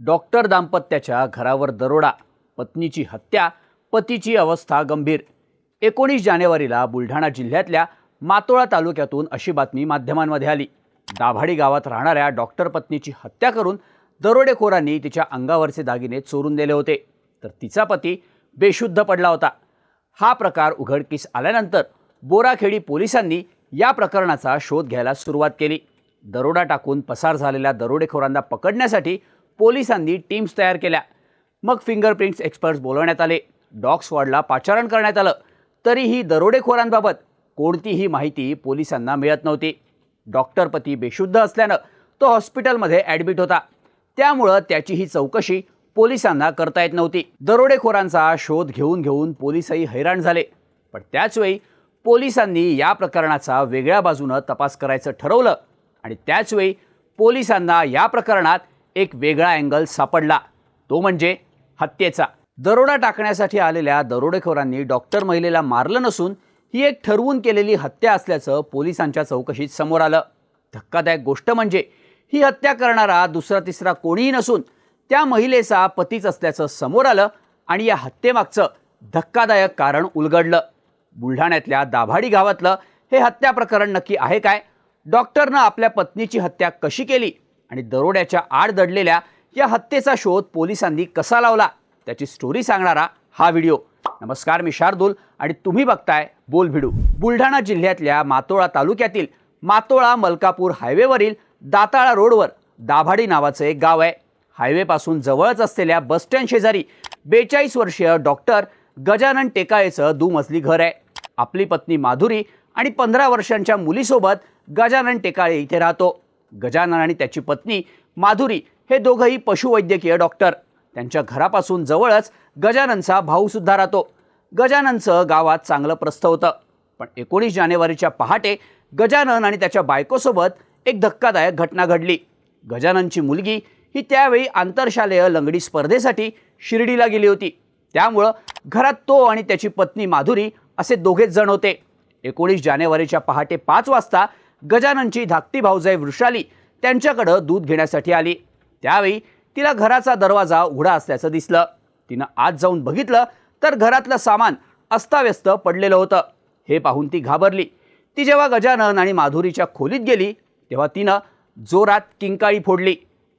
Doctor दाम्पत्याच्या घरावर दरोडा पत्नीची हत्या पतीची अवस्था गंभीर. एकोणीस जानेवारीला बुलढाणा जिल्ह्यातल्या मातोळा तालुक्यातून अशी बातमी माध्यमांमध्ये आली. दाभाडी गावात राहणाऱ्या डॉक्टर पत्नीची हत्या करून दरोडेखोरांनी तिच्या अंगावरचे दागिने चोरून दिले होते. तर तिचा पती बेशुद्ध पडला होता. हा प्रकार उघडकीस आल्यानंतर बोराखेडी पोलिसांनी या प्रकरणाचा शोध घ्यायला सुरुवात केली. दरोडा टाकून पसार झालेल्या दरोडेखोरांना पकडण्यासाठी पोलिसांनी टीम्स तयार केल्या. मग फिंगरप्रिंट्स एक्सपर्ट्स बोलवण्यात आले. डॉग स्क्वॉडला पाचारण करण्यात आलं. तरीही दरोडेखोरांबाबत कोणतीही माहिती पोलिसांना मिळत नव्हती. डॉक्टर पती बेशुद्ध असल्यानं तो हॉस्पिटलमध्ये ॲडमिट होता. त्यामुळं त्याची ही चौकशी पोलिसांना करता येत नव्हती. दरोडेखोरांचा शोध घेऊन घेऊन पोलिसही हैराण झाले. पण त्याचवेळी पोलिसांनी या प्रकरणाचा वेगळ्या बाजूनं तपास करायचं ठरवलं आणि त्याचवेळी पोलिसांना या प्रकरणात एक वेगळा अँगल सापडला. तो म्हणजे हत्येचा. दरोडा टाकण्यासाठी आलेल्या दरोडेखोरांनी डॉक्टर महिलेला मारलं नसून ही एक ठरवून केलेली हत्या असल्याचं पोलिसांच्या चौकशीत समोर आलं. धक्कादायक गोष्ट म्हणजे ही हत्या करणारा दुसरा तिसरा कोणीही नसून त्या महिलेचा पतीच असल्याचं समोर आलं आणि या हत्येमागचं धक्कादायक कारण उलगडलं. बुलढाण्यातल्या दाभाडी गावातलं हे हत्या प्रकरण नक्की आहे काय? डॉक्टरनं आपल्या पत्नीची हत्या कशी केली? आणि दरोड्याच्या आड दडलेल्या या हत्येचा शोध पोलिसांनी कसा लावला त्याची स्टोरी सांगणारा हा व्हिडिओ नमस्कार मी शार्दूल आणि तुम्ही बघताय बोल भिडू बुलढाणा जिल्ह्यातल्या मातोळा तालुक्यातील मातोळा मलकापूर हायवेवरील दाताळा रोडवर दाभाडी नावाचं एक गाव आहे. हायवेपासून जवळच असलेल्या बसस्टँड शेजारी बेचाळीस वर्षीय डॉक्टर गजानन टेकाळेचं दुमजली घर आहे. आपली पत्नी माधुरी आणि पंधरा वर्षांच्या मुलीसोबत गजानन टेकाळे इथे राहतो. गजानन आणि त्याची पत्नी माधुरी हे दोघंही पशुवैद्यकीय डॉक्टर. त्यांच्या घरापासून जवळच गजाननचा भाऊसुद्धा राहतो. गजाननचं गावात चांगलं प्रस्थ होतं. पण एकोणीस जानेवारीच्या पहाटे गजानन आणि त्याच्या बायकोसोबत एक धक्कादायक घटना घडली. गजाननची मुलगी ही त्यावेळी आंतरशालेय लंगडी स्पर्धेसाठी शिर्डीला गेली होती. त्यामुळं घरात तो आणि त्याची पत्नी माधुरी असे दोघेच जण होते. एकोणीस जानेवारीच्या पहाटे पाच वाजता गजाननची धाकटी भाऊजाई वृषाली त्यांच्याकडं दूध घेण्यासाठी आली. त्यावेळी तिला घराचा दरवाजा उघडा असल्याचं दिसलं. तिनं आत जाऊन बघितलं तर घरातलं सामान अस्ताव्यस्त पडलेलं होतं. हे पाहून ती घाबरली. ती जेव्हा गजानन आणि माधुरीच्या खोलीत गेली तेव्हा तिनं जोरात किंकाळी फोडली.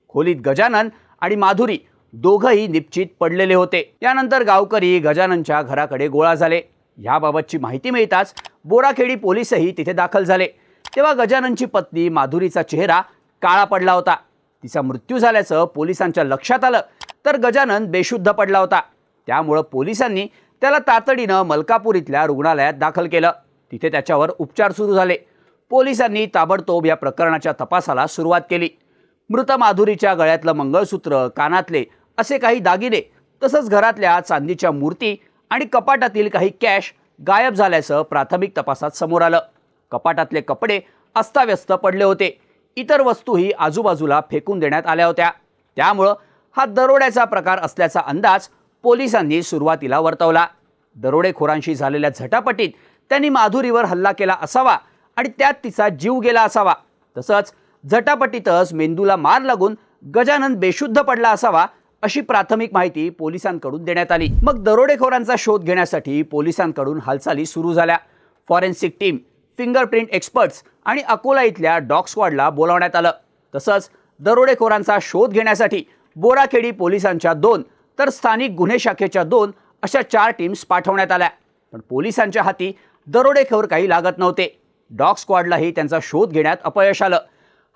खोलीत गजानन आणि माधुरी दोघंही निश्चित पडलेले होते. यानंतर गावकरी गजाननच्या घराकडे गोळा झाले. याबाबतची माहिती मिळताच बोराखेडी पोलीसही तिथे दाखल झाले. तेव्हा गजाननची पत्नी माधुरीचा चेहरा काळा पडला होता. तिचा मृत्यू झाल्याचं पोलिसांच्या लक्षात आलं तर गजानन बेशुद्ध पडला होता. त्यामुळं पोलिसांनी त्याला तातडीनं मलकापूर इथल्या रुग्णालयात दाखल केलं. तिथे त्याच्यावर उपचार सुरू झाले. पोलिसांनी ताबडतोब या प्रकरणाच्या तपासाला सुरुवात केली. मृत माधुरीच्या गळ्यातलं मंगळसूत्र कानातले असे काही दागिने तसंच घरातल्या चांदीच्या मूर्ती आणि कपाटातील काही कॅश गायब झाल्याचं प्राथमिक तपासात समोर आलं. कपाटातले कपडे अस्ताव्यस्त पडले होते. इतर वस्तूही आजूबाजूला फेकून देण्यात आल्या होत्या. त्यामुळं हा दरोड्याचा प्रकार असल्याचा अंदाज पोलिसांनी सुरुवातीला वर्तवला. दरोडेखोरांशी झालेल्या झटापटीत त्यांनी माधुरीवर हल्ला केला असावा आणि त्यात तिचा जीव गेला असावा. तसंच झटापटीतच मेंदूला मार लागून गजानन बेशुद्ध पडला असावा अशी प्राथमिक माहिती पोलिसांकडून देण्यात आली. मग दरोडेखोरांचा शोध घेण्यासाठी पोलिसांकडून हालचाली सुरू झाल्या. फॉरेन्सिक टीम फिंगरप्रिंट एक्सपर्ट्स आणि अकोला इथल्या डॉग स्क्वॉडला बोलावण्यात आलं. तसंच दरोडेखोरांचा शोध घेण्यासाठी बोराखेडी पोलिसांच्या दोन तर स्थानिक गुन्हे शाखेच्या दोन अशा चार टीम्स पाठवण्यात आल्या. पण पोलिसांच्या हाती दरोडेखोर काही लागत नव्हते. डॉग स्क्वॉडलाही त्यांचा शोध घेण्यात अपयश आलं.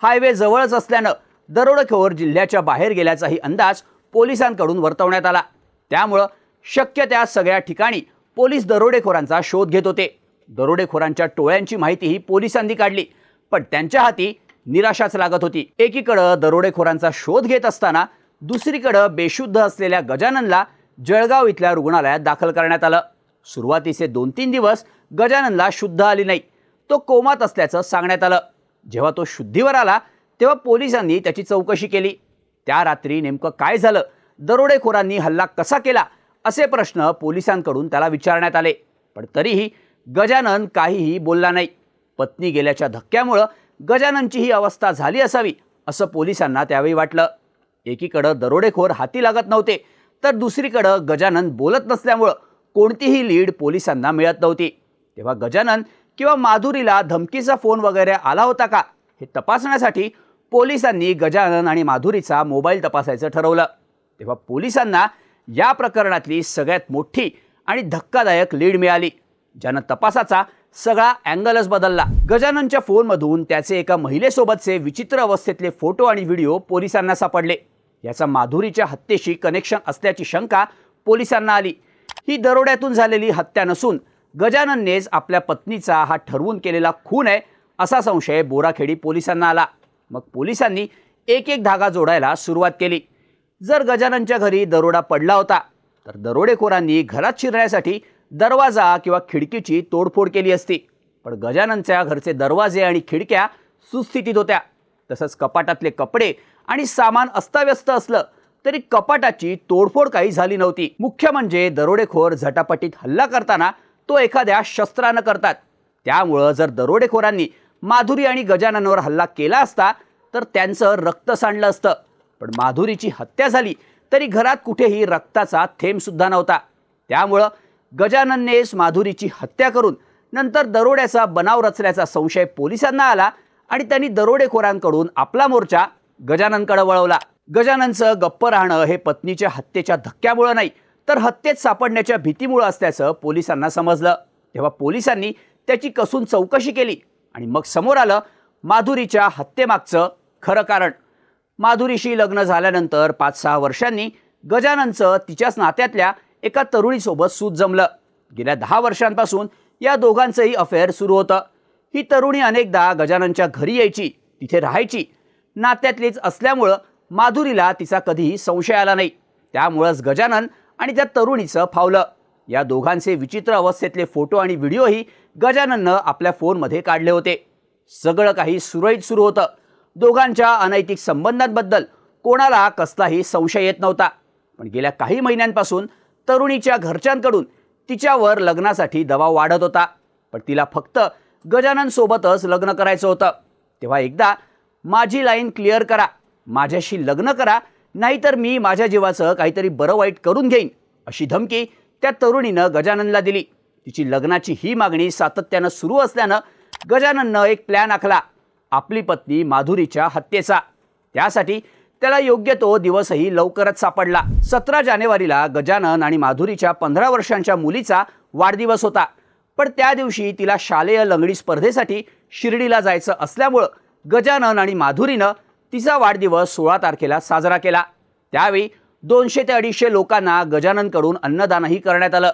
हायवे जवळच असल्यानं दरोडेखोर जिल्ह्याच्या बाहेर गेल्याचाही अंदाज पोलिसांकडून वर्तवण्यात आला. त्यामुळं शक्य त्या सगळ्या ठिकाणी पोलीस दरोडेखोरांचा शोध घेत होते. दरोडेखोरांच्या टोळ्यांची माहितीही पोलिसांनी काढली. पण त्यांच्या हाती निराशाच लागत होती. एकीकडं दरोडेखोरांचा शोध घेत असताना दुसरीकडं बेशुद्ध असलेल्या गजाननला जळगाव इथल्या रुग्णालयात दाखल करण्यात आलं. सुरुवातीचे दोन तीन दिवस गजाननला शुद्ध आली नाही. तो कोमात असल्याचं सांगण्यात आलं. जेव्हा तो शुद्धीवर आला तेव्हा पोलिसांनी त्याची चौकशी केली. त्या रात्री नेमकं काय झालं? दरोडेखोरांनी हल्ला कसा केला? असे प्रश्न पोलिसांकडून त्याला विचारण्यात आले. पण तरीही गजानन काहीही बोलला नाही. पत्नी गेल्याच्या धक्क्यामुळं गजाननची ही अवस्था झाली असावी असं पोलिसांना त्यावेळी वाटलं. एकीकडं दरोडेखोर हाती लागत नव्हते तर दुसरीकडं गजानन बोलत नसल्यामुळं कोणतीही लीड पोलिसांना मिळत नव्हती. तेव्हा गजानन किंवा माधुरीला धमकीचा फोन वगैरे आला होता का हे तपासण्यासाठी पोलिसांनी गजानन आणि माधुरीचा मोबाईल तपासायचं ठरवलं. तेव्हा पोलिसांना या प्रकरणातली सगळ्यात मोठी आणि धक्कादायक लीड मिळाली. ज्यानं तपासाचा सगळा अँगलच बदलला. गजाननच्या फोनमधून त्याचे एका महिलेसोबतचे विचित्र अवस्थेतले फोटो आणि व्हिडिओ पोलिसांना सापडले. याचा माधुरीच्या हत्येशी कनेक्शन असल्याची शंका पोलिसांना आली. ही दरोड्यातून झालेली हत्या नसून गजानननेच आपल्या पत्नीचा हा ठरवून केलेला खून आहे असा संशय बोराखेडी पोलिसांना आला. मग पोलिसांनी एक एक धागा जोडायला सुरुवात केली. जर गजाननच्या घरी दरोडा पडला होता तर दरोडेखोरांनी घरात शिरण्यासाठी दरवाजा किंवा खिडकीची तोडफोड केली असती. पण गजाननच्या घरचे दरवाजे आणि खिडक्या सुस्थितीत होत्या. तसंच कपाटातले कपडे आणि सामान अस्ताव्यस्त असलं तरी कपाटाची तोडफोड काही झाली नव्हती. मुख्य म्हणजे दरोडेखोर झटापटीत हल्ला करताना तो एखाद्या शस्त्रानं करतात. त्यामुळं जर दरोडेखोरांनी माधुरी आणि गजाननवर हल्ला केला असता तर त्यांचं रक्त सांडलं असतं. पण माधुरीची हत्या झाली तरी घरात कुठेही रक्ताचा थेंबसुद्धा नव्हता. त्यामुळं गजानननेस माधुरीची हत्या करून नंतर दरोड्याचा बनाव रचल्याचा संशय पोलिसांना आला आणि त्यांनी दरोडेखोरांकडून आपला मोर्चा गजाननकडे वळवला. गजाननचं गप्प राहणं हे पत्नीच्या हत्येच्या धक्क्यामुळं नाही तर हत्येत सापडण्याच्या भीतीमुळं असल्याचं पोलिसांना समजलं. तेव्हा पोलिसांनी त्याची कसून चौकशी केली आणि मग समोर आलं माधुरीच्या हत्येमागचं खरं कारण. माधुरीशी लग्न झाल्यानंतर पाच सहा वर्षांनी गजाननचं तिच्याच नात्यातल्या एका तरुणीसोबत सूत जमलं. गेल्या दहा वर्षांपासून या दोघांचंही अफेअर सुरू होतं. ही तरुणी अनेकदा गजाननच्या घरी यायची तिथे राहायची. नात्यातलीच असल्यामुळं माधुरीला तिचा कधीही संशय आला नाही. त्यामुळंच गजानन आणि त्या तरुणीचं फावलं. या दोघांचे विचित्र अवस्थेतले फोटो आणि व्हिडिओही गजानननं आपल्या फोनमध्ये काढले होते. सगळं काही सुरळीत सुरू होतं. दोघांच्या अनैतिक संबंधांबद्दल कोणाला कसलाही संशय येत नव्हता. पण गेल्या काही महिन्यांपासून तरुणीच्या घरच्यांकडून तिच्यावर लग्नासाठी दबाव वाढत होता. पण तिला फक्त गजाननसोबतच लग्न करायचं होतं. तेव्हा एकदा माझी लाईन क्लिअर करा. माझ्याशी लग्न करा. नाहीतर मी माझ्या जीवाचं काहीतरी बरं वाईट करून घेईन अशी धमकी त्या तरुणीनं गजाननला दिली. तिची लग्नाची ही मागणी सातत्यानं सुरू असल्यानं गजानननं एक प्लॅन आखला. आपली पत्नी माधुरीच्या हत्येचा. त्यासाठी त्याला योग्य तो दिवसही लवकरच सापडला. सतरा जानेवारीला गजानन आणि माधुरीच्या पंधरा वर्षांच्या मुलीचा वाढदिवस होता. पण त्या दिवशी तिला शालेय लंगडी स्पर्धेसाठी शिर्डीला जायचं असल्यामुळं गजानन आणि माधुरीनं तिचा वाढदिवस सोळा तारखेला साजरा केला. त्यावेळी दोनशे ते अडीचशे लोकांना गजाननकडून अन्नदानही करण्यात आलं.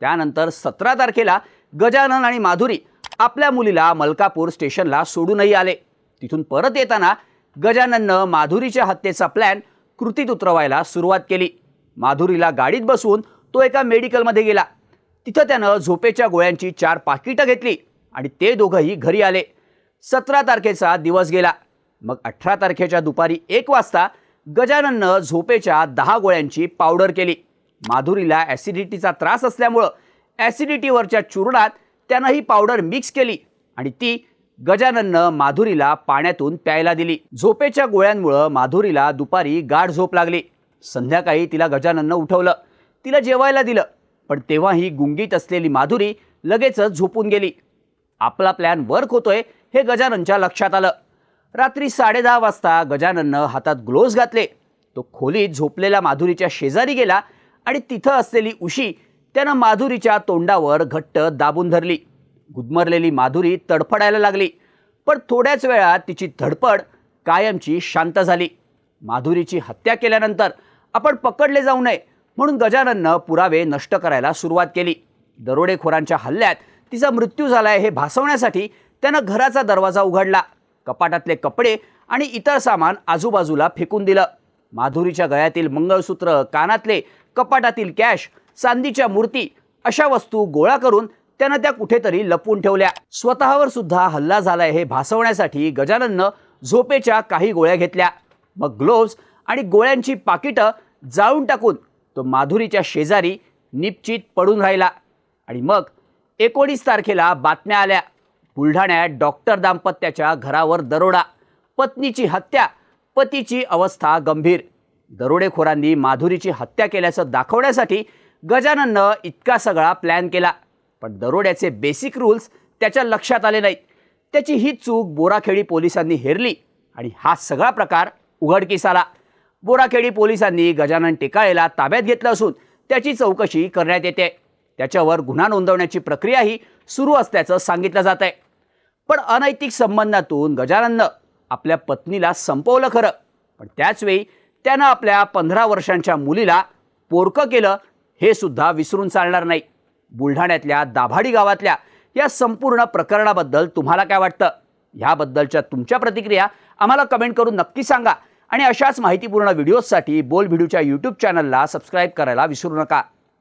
त्यानंतर सतरा तारखेला गजानन आणि माधुरी आपल्या मुलीला मलकापूर स्टेशनला सोडूनही आले. तिथून परत येताना गजानननं माधुरीच्या हत्येचा प्लॅन कृतीत उतरवायला सुरुवात केली. माधुरीला गाडीत बसवून तो एका मेडिकलमध्ये गेला. तिथं त्यानं झोपेच्या गोळ्यांची चार पाकिटं घेतली आणि ते दोघंही घरी आले. सतरा तारखेचा दिवस गेला. मग अठरा तारखेच्या दुपारी एक वाजता गजानननं झोपेच्या दहा गोळ्यांची पावडर केली. माधुरीला ॲसिडिटीचा त्रास असल्यामुळं ॲसिडिटीवरच्या चूर्णात त्यानं ही पावडर मिक्स केली आणि ती गजानननं माधुरीला पाण्यातून प्यायला दिली. झोपेच्या गोळ्यांमुळं माधुरीला दुपारी गाढ झोप लागली. संध्याकाळी तिला गजानननं उठवलं. तिला जेवायला दिलं. पण तेव्हाही गुंगीत असलेली माधुरी लगेचच झोपून गेली. आपला प्लॅन वर्क होतोय हे गजाननच्या लक्षात आलं. रात्री साडेदहा वाजता गजानननं हातात ग्लोव्ज घातले. तो खोलीत झोपलेल्या माधुरीच्या शेजारी गेला आणि तिथं असलेली उशी त्यानं माधुरीच्या तोंडावर घट्ट दाबून धरली. गुदमरलेली माधुरी तडफडायला लागली. पण थोड्याच वेळात तिची धडपड कायमची शांत झाली. माधुरीची हत्या केल्यानंतर आपण पकडले जाऊ नये म्हणून गजानननं पुरावे नष्ट करायला सुरुवात केली. दरोडेखोरांच्या हल्ल्यात तिचा मृत्यू झालाय हे भासवण्यासाठी त्यानं घराचा दरवाजा उघडला. कपाटातले कपडे आणि इतर सामान आजूबाजूला फेकून दिलं. माधुरीच्या गळ्यातील मंगळसूत्र कानातले कपाटातील कॅश चांदीच्या मूर्ती अशा वस्तू गोळा करून त्यानं त्या कुठेतरी लपवून ठेवल्या. स्वतःवर सुद्धा हल्ला झालाय हे भासवण्यासाठी गजानननं झोपेच्या काही गोळ्या घेतल्या. मग ग्लोव्ज आणि गोळ्यांची पाकिटं जाळून टाकून तो माधुरीच्या शेजारी निपचित पडून राहिला. आणि मग एकोणीस तारखेला बातम्या आल्या. बुलढाण्यात डॉक्टर दाम्पत्याच्या घरावर दरोडा. पत्नीची हत्या पतीची अवस्था गंभीर. दरोडेखोरांनी माधुरीची हत्या केल्याचं दाखवण्यासाठी गजानननं इतका सगळा प्लॅन केला. पण दरोड्याचे बेसिक रूल्स त्याच्या लक्षात आले नाहीत. त्याची ही चूक बोराखेडी पोलिसांनी हेरली आणि हा सगळा प्रकार उघडकीस आला बोराखेडी पोलिसांनी गजानन टेकाळेला ताब्यात घेतलं असून त्याची चौकशी करण्यात येते. त्याच्यावर गुन्हा नोंदवण्याची प्रक्रियाही सुरू असल्याचं सांगितलं जात आहे पण अनैतिक संबंधातून गजानननं आपल्या पत्नीला संपवलं खरं. पण त्याचवेळी त्यानं आपल्या पंधरा वर्षांच्या मुलीला पोरकं केलं हे सुद्धा विसरून चालणार नाही. बुलढाण्यातल्या दाभाडी गावातल्या या संपूर्ण प्रकरणाबद्दल तुम्हाला काय वाटतं? ह्याबद्दलच्या तुमच्या प्रतिक्रिया आम्हाला कमेंट करून नक्की सांगा. आणि अशाच माहितीपूर्ण व्हिडिओजसाठी बोल व्हिडिओच्या यूट्यूब चॅनलला सबस्क्राईब करायला विसरू नका.